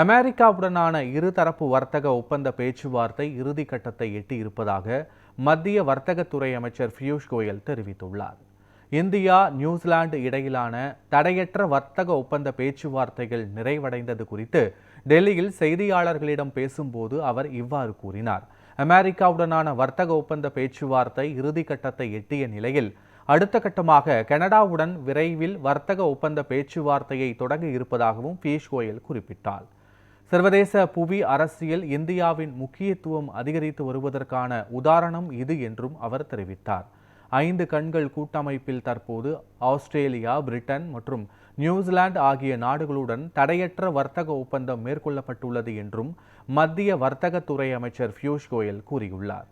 அமெரிக்காவுடனான இருதரப்பு வர்த்தக ஒப்பந்த பேச்சுவார்த்தை இறுதிக்கட்டத்தை எட்டியிருப்பதாக மத்திய வர்த்தகத்துறை அமைச்சர் பியூஷ் கோயல் தெரிவித்துள்ளார். இந்தியா நியூசிலாந்து இடையிலான தடையற்ற வர்த்தக ஒப்பந்த பேச்சுவார்த்தைகள் நிறைவடைந்தது குறித்து டெல்லியில் செய்தியாளர்களிடம் பேசும்போது அவர் இவ்வாறு கூறினார். அமெரிக்காவுடனான வர்த்தக ஒப்பந்த பேச்சுவார்த்தை இறுதிக்கட்டத்தை எட்டிய நிலையில் அடுத்த கட்டமாக கனடாவுடன் விரைவில் வர்த்தக ஒப்பந்த பேச்சுவார்த்தையை தொடங்க இருப்பதாகவும் பியூஷ் கோயல் குறிப்பிட்டார். சர்வதேச புவி அரசியல் இந்தியாவின் முக்கியத்துவம் அதிகரித்து வருவதற்கான உதாரணம் இது என்றும் அவர் தெரிவித்தார். ஐந்து கண்கள் கூட்டமைப்பில் தற்போது ஆஸ்திரேலியா பிரிட்டன் மற்றும் நியூசிலாந்து ஆகிய நாடுகளுடன் தடையற்ற வர்த்தக ஒப்பந்தம் மேற்கொள்ளப்பட்டுள்ளது என்றும் மத்திய வர்த்தகத்துறை அமைச்சர் பியூஷ் கோயல் கூறியுள்ளார்.